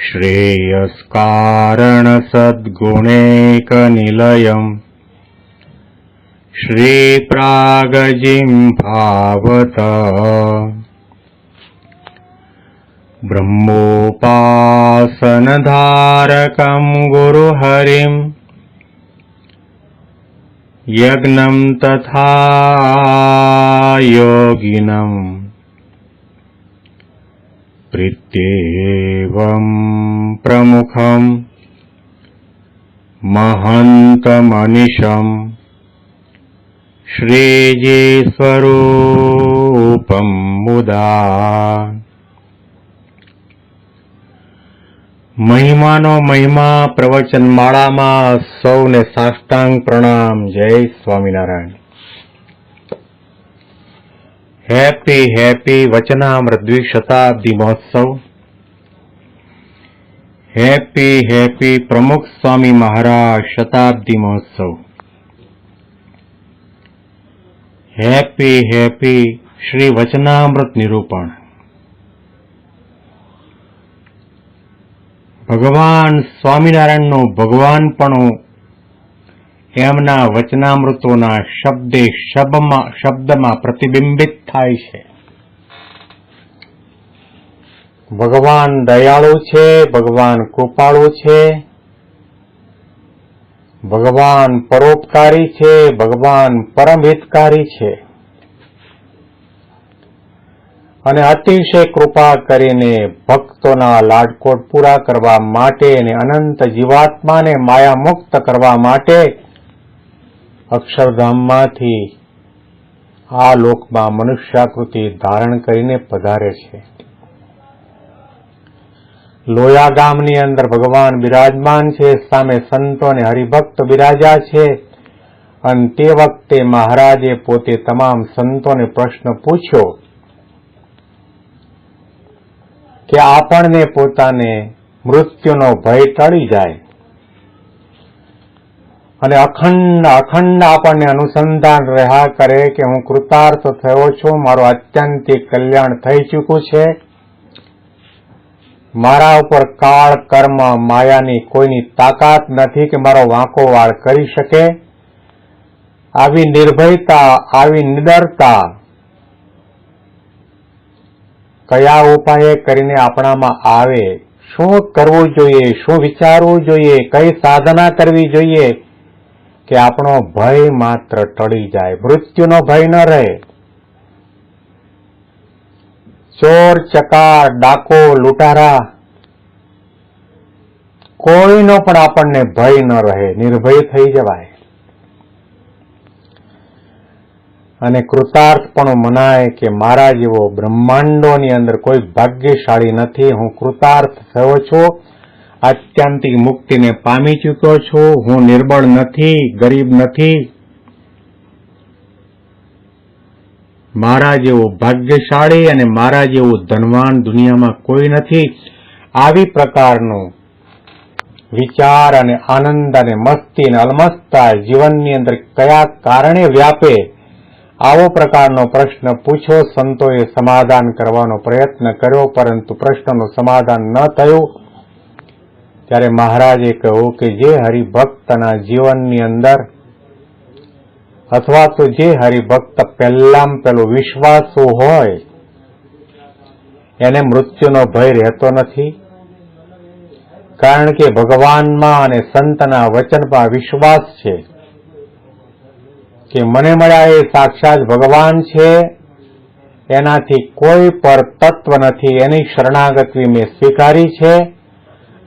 श्रेयस्कारणसद्गुणैकनिलयम्। श्रीप्रागजिं भावत। ब्रह्मोपासनधारकं गुरुहरिम् यज्ञं तथा योगिनम् प्रीत्येवं प्रमुखम् महन्तमनिशम् श्रीजीस्वरूपं मुदा મહિમાનો મહિમા પ્રવચન માળામાં સૌને સાષ્ટાંગ પ્રણામ જય સ્વામિનારાયણ હેપી હેપી વચનામૃત દ્વિશતાબ્દી મહોત્સવ હેપી હેપી પ્રમુખ સ્વામી મહારાજ શતાબ્દી મહોત્સવ હેપી હેપી શ્રી વચનામૃત નિરૂપણ ભગવાન સ્વામિનારાયણનું ભગવાનપણું એમના વચનામૃતોના શબ્દે શબ્દમાં શબ્દમાં પ્રતિબિંબિત થાય છે. ભગવાન દયાળુ છે, ભગવાન કૃપાળુ છે, ભગવાન પરોપકારી છે, ભગવાન પરમ હિતકારી છે. અને અતિશય કૃપા કરીને ભક્તોના લાડકોટ પૂરા કરવા માટે અને અનંત જીવાત્માને માયા મુક્ત કરવા માટે અક્ષરધામમાંથી આ લોકમાં મનુષ્યાકૃતિ ધારણ કરીને પધારે છે. લોયા ગામની અંદર ભગવાન બિરાજમાન છે, સામે સંતો અને હરિભક્ત બિરાજ્યા છે અને તે વખતે મહારાજે પોતે તમામ સંતોને પ્રશ્ન પૂછ્યો કે આપણને પોતાને મૃત્યુનો ભય ટળી જાય. અને અખંડ અખંડ આપણને અનુસંધાન રહ્યા કરે કે હું કૃતાર્થ થયો છું, મારું અત્યંતિક કલ્યાણ થઈ ચૂક્યું છે. મારા ઉપર કાળ, કર્મ, માયાની કોઈની તાકાત નથી કે મારો વાંકો વાળ કરી શકે. આવી નિર્ભયતા, આવી નિડરતા કયા ઉપાય કરીને આપણામાં આવે? શું કરવું જોઈએ? શું વિચારવું જોઈએ? કઈ સાધના કરવી જોઈએ? કે આપણો ભય માત્ર ટળી જાય, મૃત્યુનો ભય ન રહે. ચોર, ચકાર, ડાકો, લૂંટારા, કોઈનો પણ આપણને ભય ન રહે, નિર્ભય થઈ જવાય. અને કૃતાર્થ પણ મનાય કે મારા જેવો બ્રહ્માંડોની અંદર કોઈ ભાગ્યશાળી નથી, હું કૃતાર્થ થયો છું આત્યંતિક મુક્તિને પામી ચૂક્યો છું. હું નિર્બળ નથી, ગરીબ નથી. મારા જેવું ભાગ્યશાળી અને મારા જેવું ધનવાન દુનિયામાં કોઈ નથી. આવી પ્રકારનો વિચાર અને આનંદ અને મસ્તી અને અલમસ્તા જીવનની અંદર કયા કારણે વ્યાપે? આવો પ્રકારનો પ્રશ્ન પૂછ્યો સંતોએ સમાધાન કરવાનો પ્રયત્ન કર્યો, પરંતુ પ્રશ્નનું સમાધાન ન થયું. ત્યારે મહારાજે કહ્યું કે જે હરિભક્તના જીવનની અંદર અથવા તો જે હરિભક્ત પહેલામ પેલો વિશ્વાસો હોય, એને મૃત્યુનો ભય રહેતો નથી. કારણ કે ભગવાનમાં અને સંતના વચનમાં વિશ્વાસ છે કે મને મળ્યા એ સાક્ષાત ભગવાન છે, એનાથી કોઈ પર તત્વ નથી. એની શરણાગતિ મેં સ્વીકારી છે.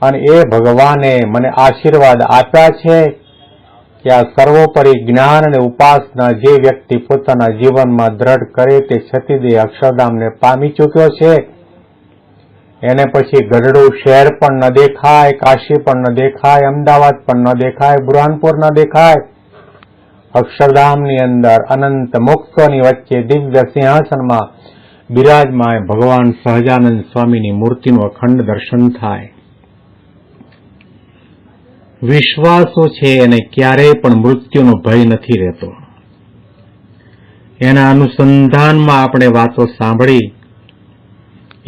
અને એ ભગવાને મને આશીર્વાદ આપ્યા છે કે આ સર્વોપરી જ્ઞાન અને ઉપાસના જે વ્યક્તિ પોતાના જીવનમાં દ્રઢ કરે તે છતીદે અક્ષરધામને પામી ચૂક્યો છે. એને પછી ગઢડું શહેર પણ ન દેખાય, કાશી પણ ન દેખાય, અમદાવાદ પણ ન દેખાય, બુરહાનપુર ન દેખાય. અક્ષરધામની અંદર અનંત મુક્તોની વચ્ચે દિવ્ય સિંહાસનમાં બિરાજમાય ભગવાન સહજાનંદ સ્વામીની મૂર્તિનું અખંડ દર્શન થાય. વિશ્વાસો છે એને ક્યારેય પણ મૃત્યુનો ભય નથી રહેતો. એના અનુસંધાનમાં આપણે વાતો સાંભળી,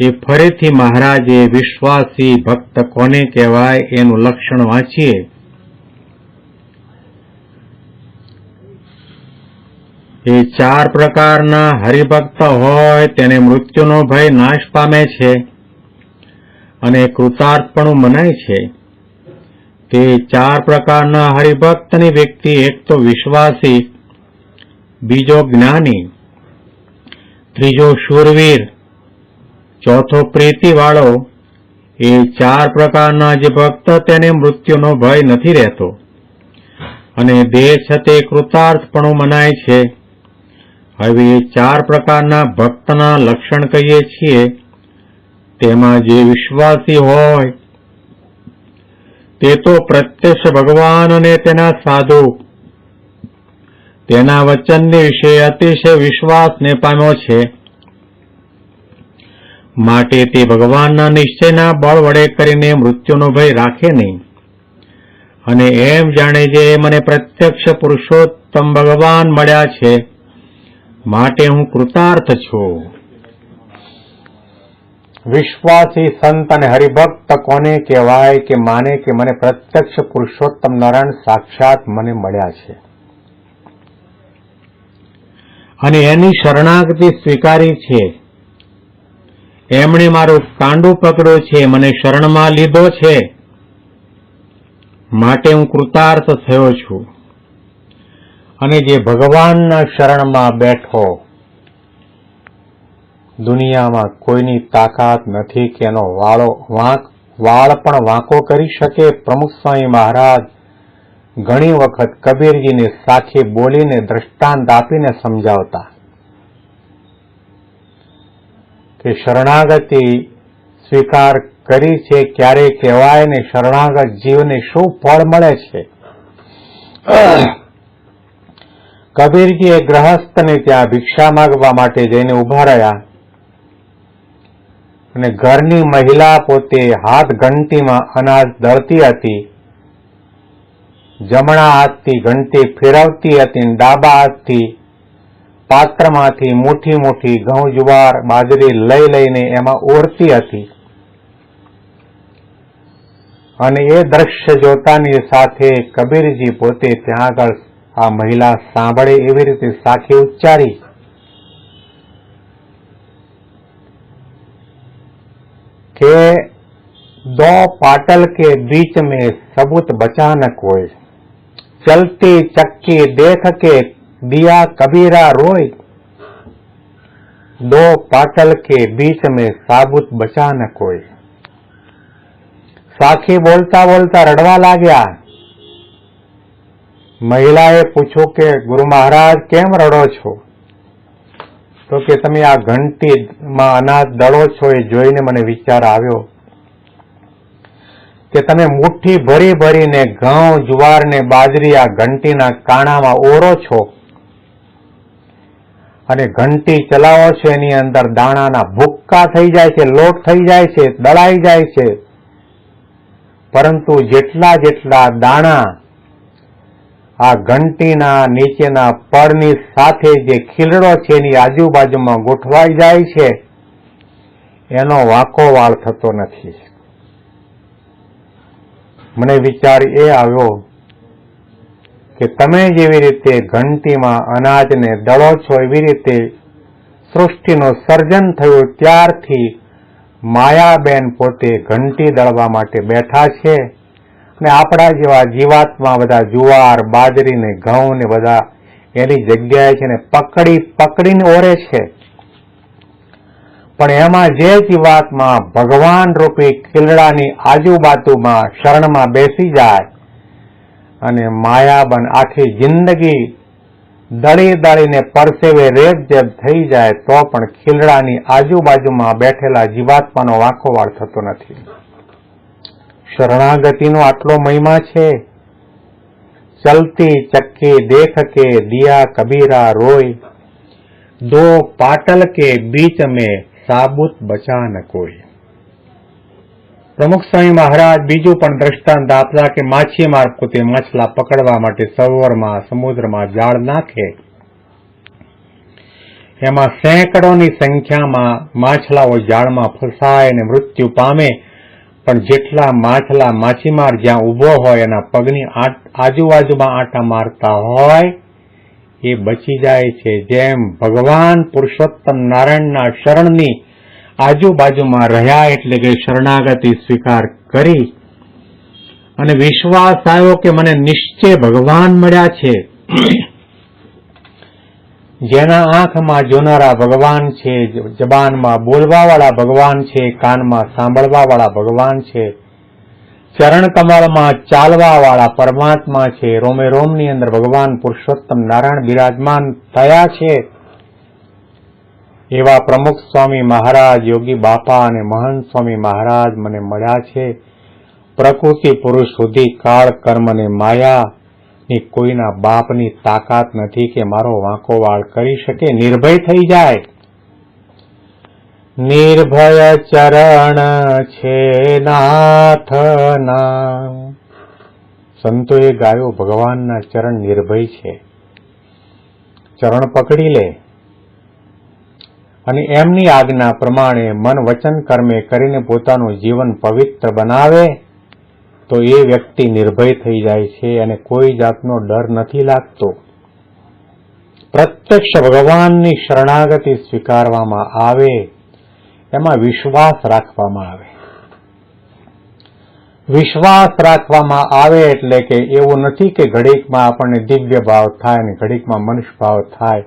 એ ફરીથી મહારાજે વિશ્વાસી ભક્ત કોને કહેવાય એનું લક્ષણ વાંચીએ? એ ચાર પ્રકારના હરિભક્ત હોય તેને મૃત્યુનો ભય નાશ પામે છે અને કૃતાર્થપણું મનાય છે. તે ચાર પ્રકારના હરિભક્તની વ્યક્તિ, એક તો વિશ્વાસી, બીજો જ્ઞાની, ત્રીજો શૂરવીર, ચોથો પ્રીતિવાળો. એ ચાર પ્રકારના જે ભક્ત, તેને મૃત્યુનો ભય નથી રહેતો. અને દેહ છતે કૃતાર્થપણું મનાય છે. હવે એ ચાર પ્રકારના ભક્તના લક્ષણ કહીએ છીએ. તેમાં જે વિશ્વાસી હોય તે તો પ્રત્યક્ષ ભગવાન અને તેના સાધુ. તેના વચનને વિશે અતિશય વિશ્વાસને પામ્યો છે. માટે તે ભગવાનના નિશ્ચયના બળ વડે કરીને મૃત્યુનો ભય રાખે નહીં. અને એમ જાણે જે મને પ્રત્યક્ષ પુરુષોત્તમ ભગવાન મળ્યા છે, માટે હું કૃતાર્થ છું. વિશ્વાસી સંત અને હરિભક્ત કોને કહેવાય કે માને કે મને પ્રત્યક્ષ પુરુષોત્તમ નારાયણ સાક્ષાત મને મળ્યા છે. અને એની શરણાગતિ સ્વીકારી છે. એમણે મારું કાંડું પકડ્યું છે, મને શરણમાં લીધો છે. માટે હું કૃતાર્થ થયો છું. અને જે ભગવાનના શરણમાં બેઠો દુનિયામાં કોઈની તાકાત નથી કે એનો વાળો વાંક, વાળ પણ વાંકો કરી શકે. પ્રમુખ સ્વામી મહારાજ ઘણી વખત કબીરજીને સાખી બોલીને દ્રષ્ટાંત આપીને સમજાવતા. કે શરણાગતિ સ્વીકાર કરી છે ક્યારે કહેવાય ને શરણાગત જીવને શું ફળ મળે છે? કબીરજી એ ગ્રહસ્થને ત્યાં ભિક્ષા માગવા માટે જઈને ઊભા રહ્યા. અને ઘરની મહિલા પોતે હાથ ઘંટીમાં અનાજ દળતી હતી. જમણા હાથથી ઘંટી ફેરવતી હતી ડાબા હાથથી પાત્રમાંથી મુઠ્ઠી મુઠ્ઠી ઘઉં જુવાર બાજરી લઈ લઈને એમાં ઓરતી હતી. અને એ દ્રશ્ય જોતાની સાથે કબીરજી પોતે ત્યાં આગળ આ મહિલા સાંભળે એવી રીતે સાખી ઉચ્ચારી. के दो पाटल के बीच में सबूत बचा न कोई चलती चक्की देख के दिया कबीरा रोय दो पाटल के बीच में साबुत बचा न कोई साखी बोलता बोलता रड़वा ला गया। महिलाए पूछो के, गुरु महाराज, केम रड़ो छो? તો કે તમે આ ઘંટીમાં અનાજ દળો છો એ જોઈને મને વિચાર આવ્યો કે તમે મુઠ્ઠી ભરી ભરીને ઘઉં જુવાર ને બાજરી આ ઘંટીના કાણામાં ઓરો છો અને ઘંટી ચલાવો છો એની અંદર દાણાના ભૂક્કા થઈ જાય છે, લોટ થઈ જાય છે, દળાઈ જાય છે. પરંતુ જેટલા જેટલા દાણા આ ઘંટીના નીચેના પડની સાથે જે ખીલડો છે એની આજુબાજુમાં ગોઠવાઈ જાય છે, એનો વાંકો વાળ થતો નથી. મને વિચાર એ આવ્યો કે તમે જેવી રીતે ઘંટીમાં અનાજને દળો છો, એવી રીતે સૃષ્ટિનું સર્જન થયું ત્યારથી માયાબેન પોતે ઘંટી દળવા માટે બેઠા છે. અને આપણા જેવા જીવાતમાં બધા જુવાર, બાજરી ને ઘઉં ને બધા એની જગ્યાએ છે ને પકડી, પકડીને ઓરે છે. પણ એમાં જે જીવાતમાં ભગવાન રૂપી ખીલડાની આજુબાજુમાં શરણમાં બેસી જાય અને માયાબન આખી જિંદગી દળી દળીને પરસેવે રેબ જેબ થઈ જાય, તો પણ ખીલડાની આજુબાજુમાં બેઠેલા જીવાત્માનો વાંકો વાળ થતો નથી. શરણાગતિનો આટલો મહિમા છે? ચલતી, ચક્કી દેખ કે દિયા, કબીરા, રોય. દો પાટલ કે બીચ में સાબુત બચા ન કોઈ. પ્રમુખ સ્વામી મહારાજ, બીજું પણ દ્રષ્ટાંત આપતા કે માછીમાર પોતે માછલા પકડવા માટે સરોવરમાં સમુદ્રમાં જાળ નાખે. એમાં સેંકડોની સંખ્યામાં માછલાઓ જાળમાં ફસાય અને મૃત્યુ પામે પણ જેટલા માછલા માછીમાર જ્યાં ઊભો હોય એના પગની આજુબાજુમાં આટા મારતા હોય, એ બચી જાય છે. જેમ ભગવાન પુરુષોત્તમ નારાયણના શરણની આજુબાજુમાં રહ્યા એટલે કે શરણાગતિ સ્વીકાર કરી અને વિશ્વાસ આવ્યો કે મને નિશ્ચય ભગવાન મળ્યા છે. જેના આંખમાં જોનારા ભગવાન છે, જબાનમાં બોલવાવાળા ભગવાન છે, કાનમાં સાંભળવાવાળા ભગવાન છે ચરણ કમળમાં ચાલવાવાળા પરમાત્મા છે, રોમે રોમની અંદર ભગવાન પુરુષોત્તમ નારાયણ બિરાજમાન થયા છે. એવા પ્રમુખ સ્વામી મહારાજ, યોગી બાપા અને મહંત સ્વામી મહારાજ મને મળ્યા છે. પ્રકૃતિ પુરુષ સુધી કાળ કર્મ અને માયા ની કોઈના બાપની તાકાત નથી કે મારો વાંકો વાળ કરી શકે, નિર્ભય થઈ જાય. નિર્ભય ચરણ છે નાથના. સંતોએ ગાયો ભગવાનના ચરણ નિર્ભય છે. ચરણ પકડી લે. અને એમની આજ્ઞા પ્રમાણે મન વચન કર્મે કરીને પોતાનું જીવન પવિત્ર બનાવે. તો એ વ્યક્તિ નિર્ભય થઈ જાય છે અને કોઈ જાતનો ડર નથી લાગતો. પ્રત્યક્ષ ભગવાનની શરણાગતિ સ્વીકારવામાં આવે, એમાં વિશ્વાસ રાખવામાં આવે. વિશ્વાસ રાખવામાં આવે એટલે કે એવું નથી કે ઘડીકમાં આપણને દિવ્ય ભાવ થાય અને ઘડીકમાં મનુષ્ય ભાવ થાય.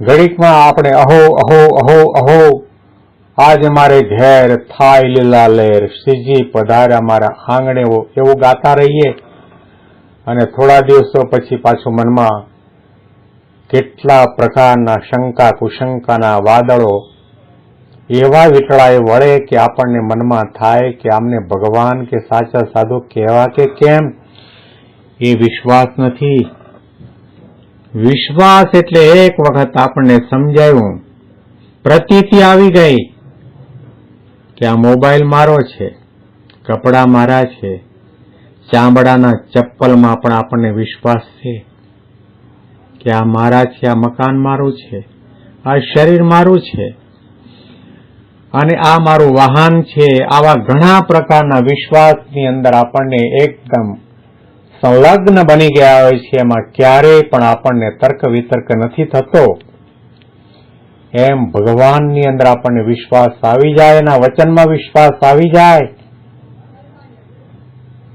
ઘડીકમાં આપણે અહો અહો અહો અહો આજ મારે ઘેર થાય લીલા લેર શ્રીજી પધાર્યા મારા આંગણે એવું ગાતા રહીએ. અને થોડા દિવસો પછી પાછું મનમાં કેટલા પ્રકારના શંકા કુશંકાના વાદળો એવા વિટળાએ વળે કે આપણને મનમાં થાય કે આમને ભગવાન કે સાચા સાધુ કહેવા કે કેમ? એ વિશ્વાસ નથી. વિશ્વાસ એટલે એક વખત આપણને સમજાયું. પ્રતીતિ આવી ગઈ. કે આ મોબાઈલ મારો છે, કપડાં મારા છે, ચામડાના ચપ્પલમાં પણ આપણને વિશ્વાસ છે કે આ મારા છે, આ મકાન મારું છે, આ શરીર મારું છે. અને આ મારું વાહન છે, આવા ઘણા પ્રકારના વિશ્વાસની અંદર આપણને એકદમ સંલગ્ન બની ગયા હોય છે, એમાં ક્યારેય પણ આપણને તર્ક વિતર્ક નથી થતો. એમ ભગવાનની અંદર આપણને વિશ્વાસ આવી જાય એના વચનમાં વિશ્વાસ આવી જાય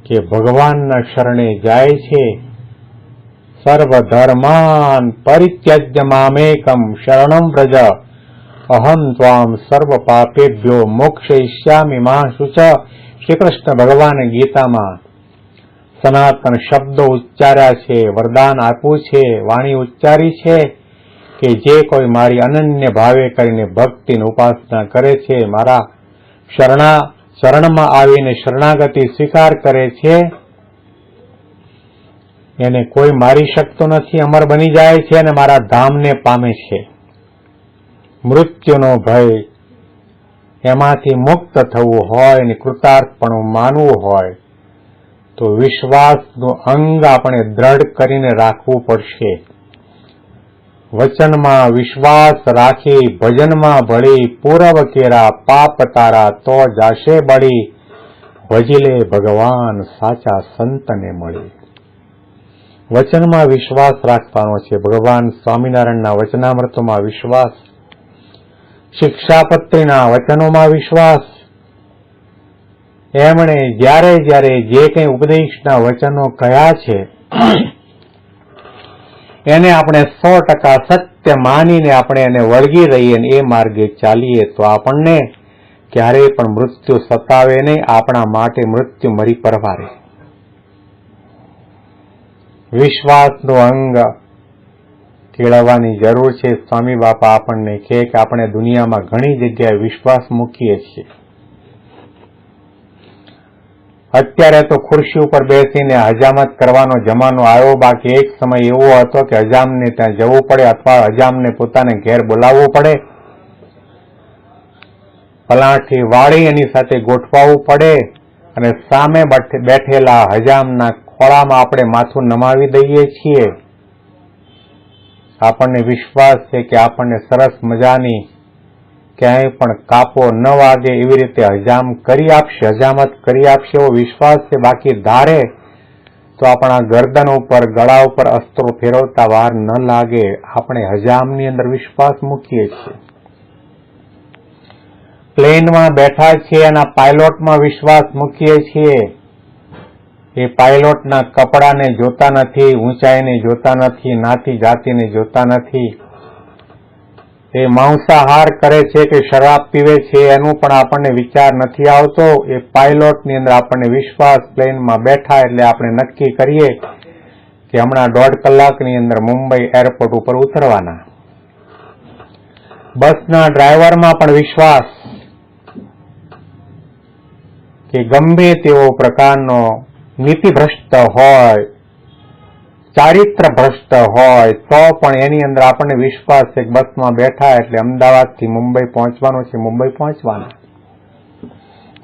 કે ભગવાનના શરણે જાય છે. સર્વ ધર્માન પરિત્યજ્ય મામેકમ શરણમ વ્રજ. અહમ ત્વામ સર્વ પાપેભ્યો મોક્ષયિષ્યામિ મા શુચ શ્રી કૃષ્ણ ભગવાન ગીતામાં સનાતન શબ્દો ઉચ્ચાર્યા છે, વરદાન આપ્યું છે, વાણી ઉચ્ચારી છે. કે જે કોઈ મારી અનન્ય ભાવે કરીને ભક્તિની ઉપાસના કરે છે, મારા શરણા, શરણમાં આવીને શરણાગતિ સ્વીકાર કરે છે, એને કોઈ મારી શકતો નથી, અમર બની જાય છે અને મારા ધામને પામે છે. મૃત્યુનો ભય એમાંથી મુક્ત થવું હોય અને કૃતાર્થપણું માનવું હોય, તો વિશ્વાસનું અંગ આપણે દ્રઢ કરીને રાખવું પડશે. વચનમાં વિશ્વાસ રાખી ભજનમાં ભળી પૂરવ કેરા પાપ તારા તો જાશે બળી. ભજીલે ભગવાન સાચા સંતને મળી. વચનમાં વિશ્વાસ રાખવાનો છે. ભગવાન સ્વામિનારાયણના વચનામૃતમાં વિશ્વાસ. શિક્ષાપત્રીના વચનોમાં વિશ્વાસ. એમણે જ્યારે જ્યારે જે કંઈ ઉપદેશના વચનો કયા છે એને આપણે સો ટકા સત્ય માનીને આપણે એને વળગી રહીએ ને એ માર્ગે ચાલીએ તો આપણને ક્યારેય પણ મૃત્યુ સતાવે નહીં, આપણા માટે મૃત્યુ મરી પરવારે વિશ્વાસનો અંગ કેળવવાની જરૂર છે. સ્વામી બાપા આપણને કહે કે આપણે દુનિયામાં ઘણી જગ્યાએ વિશ્વાસ મૂકીએ છીએ. અત્યારે તો ખુરશી ઉપર બેસીને હજામત કરવાનો જમાનો આવ્યો. બાકી એક સમય એવો હતો કે હજામને ત્યાં જવું પડે અથવા હજામને પોતાને ઘેર બોલાવવું પડે. પલાઠી વાળી એની સાથે ગોઠવાવું પડે અને સામે બેઠ- બેઠેલા હજામના ખોળામાં આપણે માથું નમાવી દઈએ છીએ. આપણને વિશ્વાસ છે કે આપણને સરસ મજાની ક્યાંય પણ કાપો ન વાગે એવી રીતે હજામ કરી આપશે, હજામત કરી આપશે, એવો વિશ્વાસ છે. બાકી ધારે તો આપણા ગરદન ઉપર, ગળા ઉપર અસ્ત્રો ફેરવતા વાર ન લાગે. આપણે હજામની અંદર વિશ્વાસ મૂકીએ છીએ. પ્લેનમાં બેઠા છીએ એના પાયલોટમાં વિશ્વાસ મૂકીએ છીએ. એ પાયલોટના કપડાને જોતા નથી, ઊંચાઈને જોતા નથી નાતી જાતિને જોતા નથી. એ માંસાહાર કરે છે કે શરાબ પીવે છે એનું પણ આપણને વિચાર નથી આવતો. એ પાયલોટની અંદર આપણને વિશ્વાસ પ્લેનમાં બેઠા એટલે આપણે નક્કી કરીએ કે હમણાં દોઢ કલાકની અંદર મુંબઈ એરપોર્ટ ઉપર ઉતરવાના. બસના ડ્રાઈવરમાં પણ વિશ્વાસ કે ગમે તેવો પ્રકારનો નીતિભ્રષ્ટ હોય ચારિત્ર ભ્રષ્ટ હોય, તો પણ એની અંદર આપણને વિશ્વાસ છે બસમાં બેઠા એટલે અમદાવાદથી મુંબઈ પહોંચવાનું છે, મુંબઈ પહોંચવાના.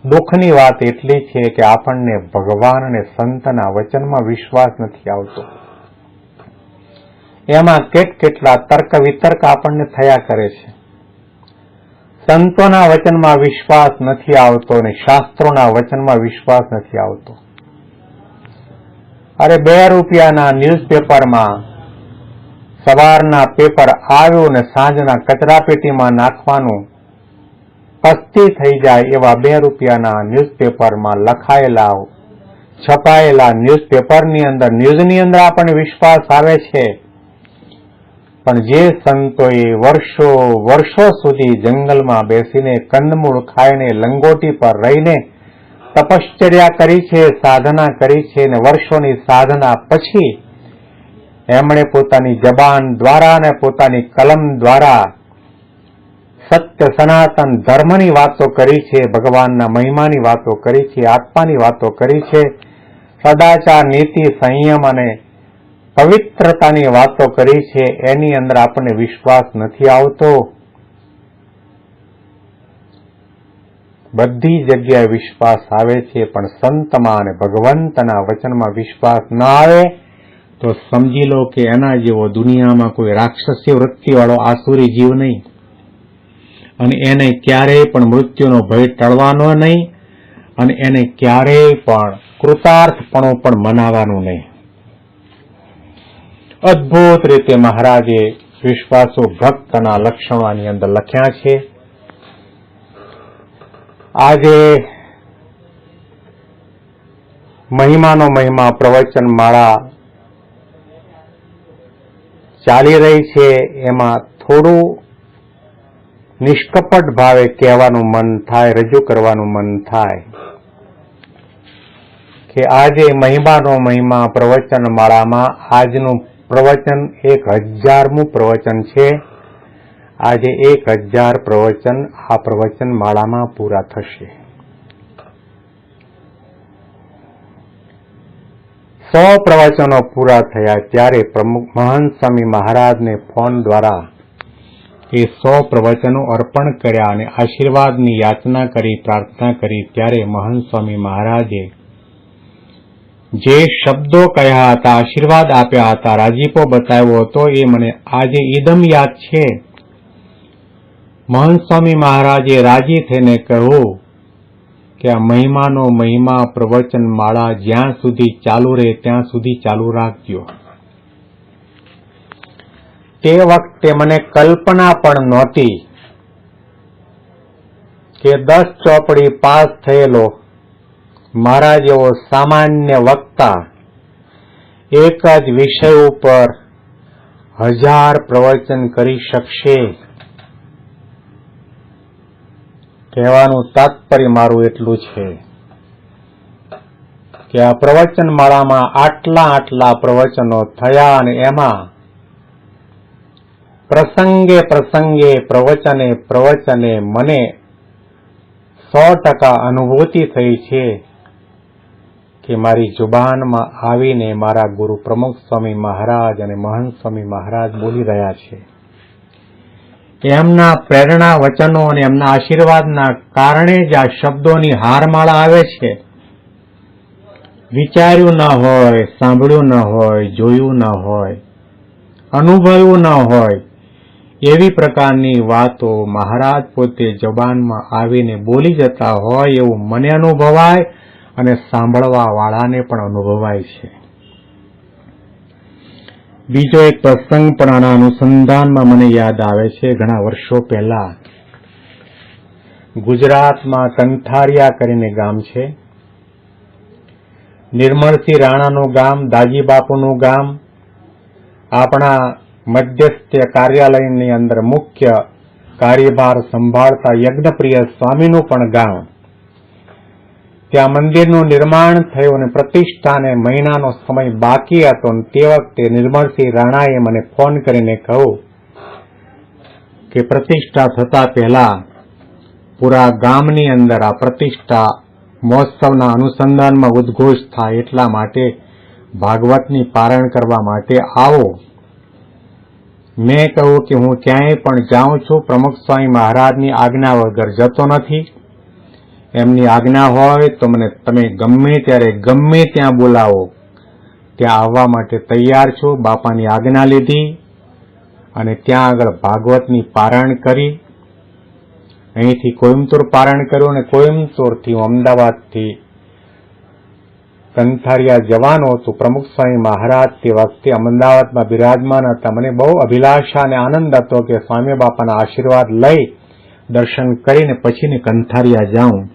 દુઃખની વાત એટલી છે કે આપણને ભગવાન અને સંતના વચનમાં વિશ્વાસ નથી આવતો. એમાં કેટ કેટલા તર્ક વિતર્ક આપણને થયા કરે છે. સંતોના વચનમાં વિશ્વાસ નથી આવતો અને શાસ્ત્રોના વચનમાં વિશ્વાસ નથી આવતો. અરે બે રૂપિયાના ન્યૂઝપેપરમાં સવારના પેપર આવ્યું ને સાંજના કચરાપેટીમાં નાખવાનું પસ્તી થઈ જાય એવા બે રૂપિયાના ન્યૂઝપેપરમાં લખાયેલા છપાયેલા ન્યૂઝપેપરની અંદર ન્યૂઝની અંદર આપણને વિશ્વાસ આવે છે. પણ જે સંતોએ વર્ષો વર્ષો સુધી જંગલમાં બેસીને કંદમૂળ ખાઈને લંગોટી પર રહીને તપશ્ચર્યા કરી છે, સાધના કરી છે અને વર્ષોની સાધના પછી એમણે પોતાની જબાન દ્વારા અને પોતાની કલમ દ્વારા સત્ય સનાતન ધર્મની વાતો કરી છે, ભગવાનના મહિમાની વાતો કરી છે, આત્માની વાતો કરી છે, સદાચાર, નીતિ, સંયમ અને પવિત્રતાની વાતો કરી છે, એની અંદર આપણને વિશ્વાસ નથી આવતો. બધી જગ્યાએ વિશ્વાસ આવે છે, પણ સંતમાં અને ભગવંતના વચનમાં વિશ્વાસ ન આવે, તો સમજી લો કે એના જેવો દુનિયામાં કોઈ રાક્ષસી વૃત્તિવાળો આસુરી જીવ નહીં. અને એને ક્યારેય પણ મૃત્યુનો ભય ટળવાનો નહીં, અને એને ક્યારેય પણ કૃતાર્થપણું પણ મનાવાનું નહીં. અદ્ભુત રીતે મહારાજે વિશ્વાસો ભક્તના લક્ષણો અંદર લખ્યા છે. આજે મહિમાનો મહિમા પ્રવચન માળા ચાલી રહી છે. એમાં થોડું નિષ્કપટ ભાવે કહેવાનું મન થાય, રજૂ કરવાનું મન થાય કે આજે મહિમાનો મહિમા પ્રવચન માળામાં આજનું પ્રવચન એક હજારમું પ્રવચન છે. આજે એક હજાર પ્રવચન આ પ્રવચન માળામાં પૂરા થશે. સો પ્રવચનો પૂરા થયા ત્યારે પ્રમુખ મહંત સ્વામી મહારાજને ફોન દ્વારા એ સો પ્રવચનો અર્પણ કર્યા અને આશીર્વાદની યાચના કરી, પ્રાર્થના કરી ત્યારે મહંત સ્વામી મહારાજે જે શબ્દો કહ્યા હતા, આશીર્વાદ આપ્યા હતા, રાજીપો બતાવ્યો હતો, એ મને આજે ઈદમ યાદ છે. મહંત સ્વામી મહારાજે રાજી થઈને કહ્યું કે આ મહિમાનો મહિમા પ્રવચન માળા જ્યાં સુધી ચાલુ રહે ત્યાં સુધી ચાલુ રાખજો. તે વખતે મને કલ્પના પણ નહોતી કે દસ ચોપડી પાસ થયેલો મારા જેવો સામાન્ય વક્તા એક જ વિષય ઉપર હજાર પ્રવચન કરી શકશે. કહેવાનું તાત્પર્ય મારું એટલું છે કે આ પ્રવચન માળામાં આટલા આટલા પ્રવચનો થયા અને એમાં પ્રસંગે પ્રસંગે, પ્રવચને પ્રવચને મને સો ટકા અનુભૂતિ થઈ છે કે મારી જુબાનમાં આવીને મારા ગુરુ પ્રમુખ સ્વામી મહારાજ અને મહંત સ્વામી મહારાજ બોલી રહ્યા છે. એમના પ્રેરણા વચનો અને એમના આશીર્વાદના કારણે જ આ શબ્દોની હારમાળા આવે છે. વિચાર્યું ન હોય, સાંભળ્યું ન હોય, જોયું ન હોય, અનુભવ્યું ન હોય, એવી પ્રકારની વાતો મહારાજ પોતે જબાનમાં આવીને બોલી જતા હોય એવું મને અનુભવાય અને સાંભળવા વાળાને પણ અનુભવાય છે. બીજો એક પ્રસંગ પણ આના અનુસંધાનમાં મને યાદ આવે છે. ઘણા વર્ષો પહેલા ગુજરાતમાં કંઠારિયા કરીને ગામ છે. નિર્મળસિંહ રાણાનું ગામ દાજી બાપુનું ગામ, આપણા મધ્યસ્થ કાર્યાલયની અંદર મુખ્ય કાર્યભાર સંભાળતા યજ્ઞપ્રિય સ્વામીનું પણ ગામ. ત્યાં મંદિરનું નિર્માણ થયું અને પ્રતિષ્ઠાને મહિનાનો સમય બાકી હતો અને તે વખતે નિર્મળસિંહ રાણાએ મને ફોન કરીને કહ્યું કે પ્રતિષ્ઠા થતા પહેલા પૂરા ગામની અંદર આ પ્રતિષ્ઠા મહોત્સવના અનુસંધાનમાં ઉદ્ઘોષ થાય એટલા માટે ભાગવતની પારણ કરવા માટે આવો. મેં કહ્યું કે હું ક્યાંય પણ જાઉં છું. પ્રમુખ સ્વામી મહારાજની આજ્ઞા વગર જતો નથી. એમની આજ્ઞા હોય તો મને તમે ગમે ત્યારે ગમે ત્યાં બોલાવો. ત્યાં આવવા માટે તૈયાર છું. બાપાની આજ્ઞા લીધી અને ત્યાં આગળ ભાગવતની પારણ કરી. અહીંથી કોઈમ્બતુર પારણ કર્યું અને કોઈમ્બતુરથી હું અમદાવાદથી કંથારિયા જવાનો હતું. પ્રમુખ સ્વામી મહારાજ તે વખતે અમદાવાદમાં બિરાજમાન હતા. મને બહુ અભિલાષા અને આનંદ હતો કે સ્વામી બાપાના આશીર્વાદ લઈ દર્શન કરીને પછીને કંથારિયા જાઉં.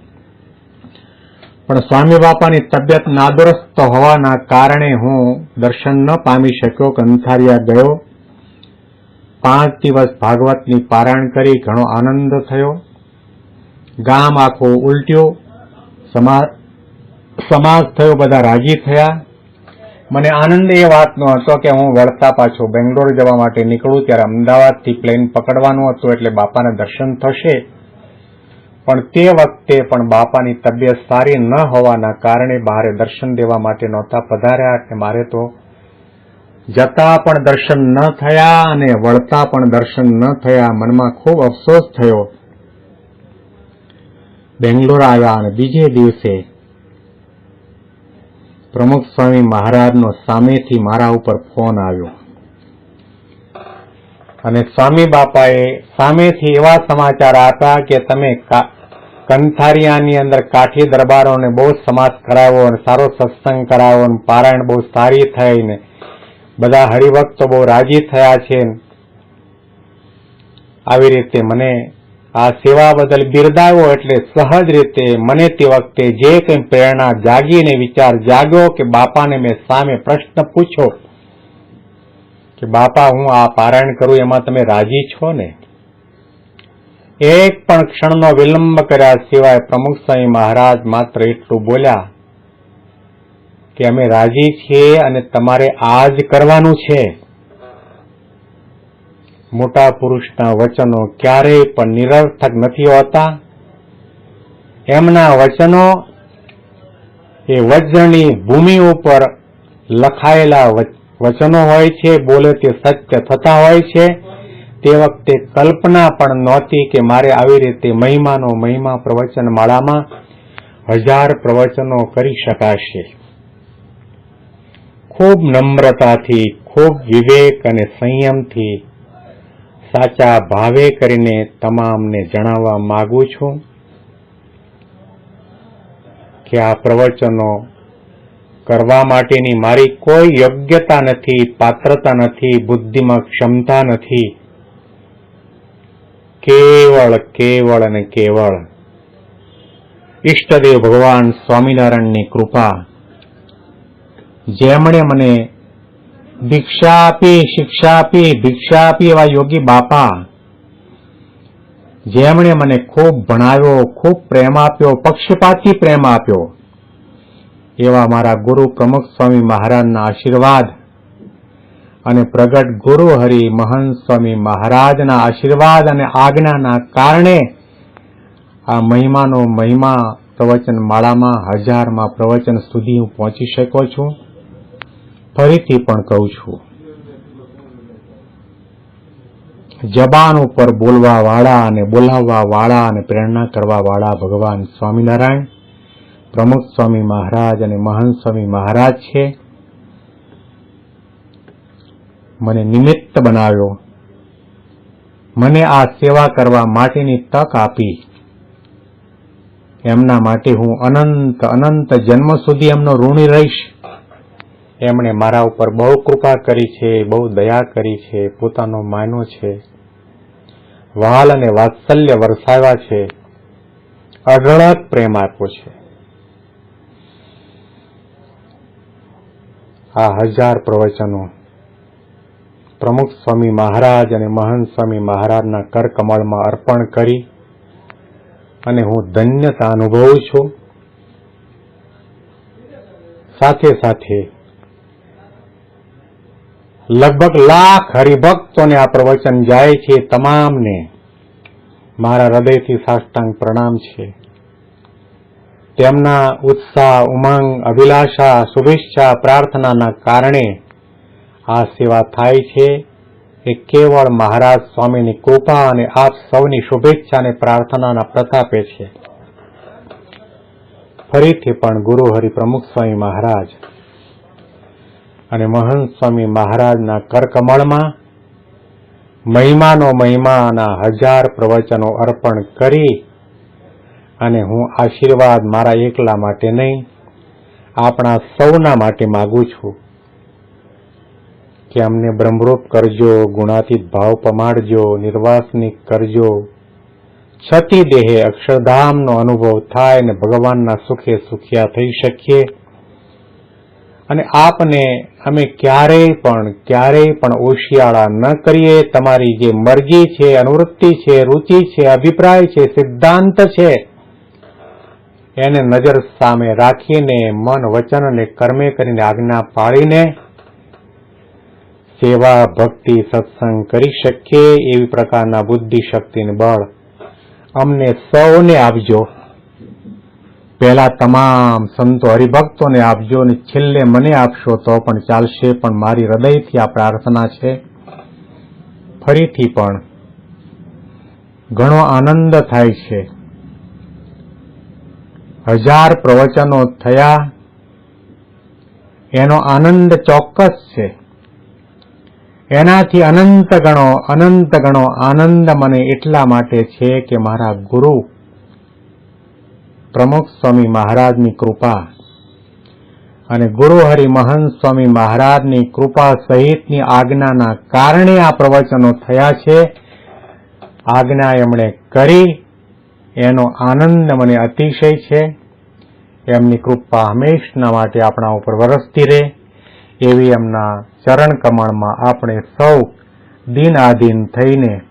પણ સ્વામી બાપાની તબિયત નાદુરસ્ત હોવાના કારણે હું દર્શન ન પામી શક્યો, કંથારિયા ગયો. પાંચ દિવસ ભાગવતની પારાયણ કરી ઘણો આનંદ થયો. ગામ આખું ઉલટ્યું. સમા, સમાજ થયો, બધા રાજી થયા. મને આનંદ એ વાતનો હતો કે હું વળતા પાછો બેંગ્લોર જવા માટે નીકળું, ત્યારે અમદાવાદથી પ્લેન પકડવાનું હતું, એટલે બાપાના દર્શન થશે. પણ તે વખતે પણ બાપાની તબિયત સારી ન હોવાના કારણે બહારે દર્શન દેવા માટે નહોતા પધાર્યા એટલે મારે તો જતા પણ દર્શન ન થયા અને વળતા પણ દર્શન ન થયા. મનમાં ખૂબ અફસોસ થયો. બેંગ્લોર આવ્યા અને બીજે દિવસે પ્રમુખ સ્વામી મહારાજનો સામેથી મારા ઉપર ફોન આવ્યો. અને સ્વામી બાપાએ સામેથી એવા સમાચાર આપ્યા કે તમે કા- કંથારિયાની અંદર કાઠી દરબારોને બહુ સમાજ કરાવો અને સારો સત્સંગ કરાવો અને પારાયણ બહુ સારી થઈ ને બધા હરિભક્તો બહુ રાજી થયા છે. આવી રીતે મને આ સેવા બદલ બિરદાવ્યો એટલે સહજ રીતે મને તે વખતે જે કંઈ પ્રેરણા જાગીને વિચાર જાગ્યો કે બાપાને મેં સામે પ્રશ્ન પૂછ્યો કે બાપા હું આ પારાયણ કરું, એમાં તમે રાજી છો ને? એક પણ ક્ષણનો વિલંબ કર્યા સિવાય પ્રમુખ સ્વામી મહારાજ માત્ર એટલું બોલ્યા કે અમે રાજી છીએ અને તમારે આ જ કરવાનું છે. મોટા પુરુષના વચનો ક્યારેય પણ નિરર્થક નથી હોતા. એમના વચનો એ વજ્રની ભૂમિ ઉપર લખાયેલા વચનો હોય છે, બોલે તે સત્ય થતા હોય છે. તે વખતે કલ્પના પણ નહોતી કે મારે આવી રીતે મહિમાનો મહિમા પ્રવચન માળામાં હજાર પ્રવચનો કરી શકાશે. ખૂબ નમ્રતાથી, ખૂબ વિવેક અને સંયમથી સાચા ભાવે કરીને તમામને જણાવવા માગું છું કે આ પ્રવચનો કરવા માટેની મારી કોઈ યોગ્યતા નથી, પાત્રતા નથી, બુદ્ધિમાં ક્ષમતા નથી. કેવળ કેવળ અને કેવળ ઈષ્ટદેવ ભગવાન સ્વામિનારાયણની કૃપા જેમણે મને દીક્ષા આપી શિક્ષા આપી ભિક્ષા આપી એવા યોગી બાપા જેમણે મને ખૂબ ભણાવ્યો ખૂબ પ્રેમ આપ્યો પક્ષપાતી પ્રેમ આપ્યો એવા મારા ગુરુ પ્રમુખ સ્વામી મહારાજના આશીર્વાદ અને પ્રગટ ગુરુ હરિ મહંત સ્વામી મહારાજના આશીર્વાદ અને આજ્ઞાના કારણે આ મહિમાનો મહિમા પ્રવચન માળામાં હજારમાં પ્રવચન સુધી હું પહોંચી શકું છું. ફરીથી પણ કહું છું. જબાન ઉપર બોલવા વાળા અને બોલાવવા વાળા અને પ્રેરણા કરવા વાળા ભગવાન સ્વામિનારાયણ, પ્રમુખ સ્વામી મહારાજ અને મહંત સ્વામી મહારાજ છે. મને નિમિત્ત બનાવ્યો. મને આ સેવા કરવા માટેની તક આપી. એમના માટે હું અનંત અનંત જન્મ સુધી એમનો ઋણી રહીશ. એમણે મારા ઉપર બહુ કૃપા કરી છે, બહુ દયા કરી છે, પોતાનો માનો છે. વાલ અને વાત્સલ્ય વરસાવ્યા છે. અઢળક પ્રેમ આપ્યો છે. આ હજાર પ્રવચનો પ્રમુખ સ્વામી મહારાજ અને મહંત સ્વામી મહારાજના કરકમળમાં અર્પણ કરી અને હું ધન્યતા અનુભવું છું. સાથે સાથે લગભગ લાખ હરિભક્તોને આ પ્રવચન જાય છે. તમામને મારા હૃદયથી સાષ્ટાંગ પ્રણામ છે. તેમના ઉત્સાહ, ઉમંગ, અભિલાષા, શુભેચ્છા, પ્રાર્થનાના કારણે આ સેવા થાય છે એ કેવળ મહારાજ સ્વામીની કૃપા અને આપ સૌની શુભેચ્છા અને પ્રાર્થનાના પ્રતાપે છે. ફરીથી પણ ગુરુ હરિ પ્રમુખ સ્વામી મહારાજ અને મહંત સ્વામી મહારાજના કરકમળમાં મહિમાનો મહિમાના હજાર પ્રવચનો અર્પણ કરી અને હું આશીર્વાદ મારા એકલા માટે નહીં, આપણા સૌના માટે માગું છું. કે અમને બ્રહ્મરૂપ કરજો, ગુણાતીત ભાવ પમાડજો, નિર્વાસનિક કરજો. છતી દેહે અક્ષરધામનો અનુભવ થાય અને ભગવાનના સુખે સુખિયા થઈ શકીએ. અને આપને અમે ક્યારેય પણ ક્યારેય પણ ઓશિયાળા ન કરીએ. તમારી જે મરજી છે, અનુવૃત્તિ છે, રુચિ છે, અભિપ્રાય છે, સિદ્ધાંત છે, એને નજર સામે રાખીને, મન વચન અને કર્મે કરીને આજ્ઞા પાળીને સેવા, ભક્તિ, સત્સંગ કરી શકીએ એવી પ્રકારના બુદ્ધિ શક્તિને બળ અમને સૌને આપજો. પહેલા તમામ સંતો હરિભક્તોને આપજો અને છેલ્લે મને આપશો તો પણ ચાલશે, પણ મારી હૃદયથી આ પ્રાર્થના છે. ફરીથી પણ ઘણો આનંદ થાય છે. હજાર પ્રવચનો થયા. એનો આનંદ ચોક્કસ છે. એનાથી અનંત ગણો અનંત ગણો આનંદ મને એટલા માટે છે કે મારા ગુરુ પ્રમુખ સ્વામી મહારાજની કૃપા અને ગુરુ હરિ મહંત સ્વામી મહારાજની કૃપા સહિતની આજ્ઞાના કારણે આ પ્રવચનો થયા છે. આજ્ઞા એમણે કરી, એનો આનંદ મને અતિશય છે. એમની કૃપા હંમેશના માટે આપણા ઉપર વરસતી રહે. એવી એમના ચરણ કમળમાં આપણે સૌ દિન આધીન થઈને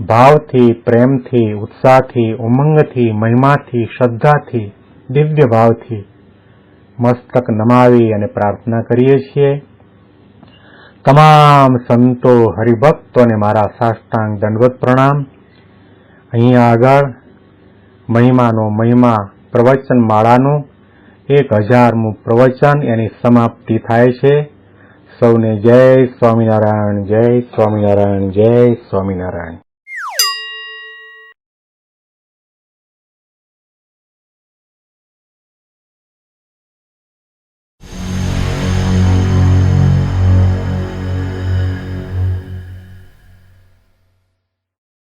ભાવથી, પ્રેમથી, ઉત્સાહથી, ઉમંગથી, મહિમાથી, શ્રદ્ધાથી દિવ્ય ભાવથી મસ્તક નમાવી અને પ્રાર્થના કરીએ છીએ. તમામ સંતો હરિભક્તોને મારા સાષ્ટાંગ દંડવત પ્રણામ. અહીંયા આગળ મહિમાનો મહિમા પ્રવચન માળાનું એક હજારમું પ્રવચન એની સમાપ્તિ થાય છે. સૌને જય સ્વામિનારાયણ જય સ્વામિનારાયણ જય સ્વામિનારાયણ.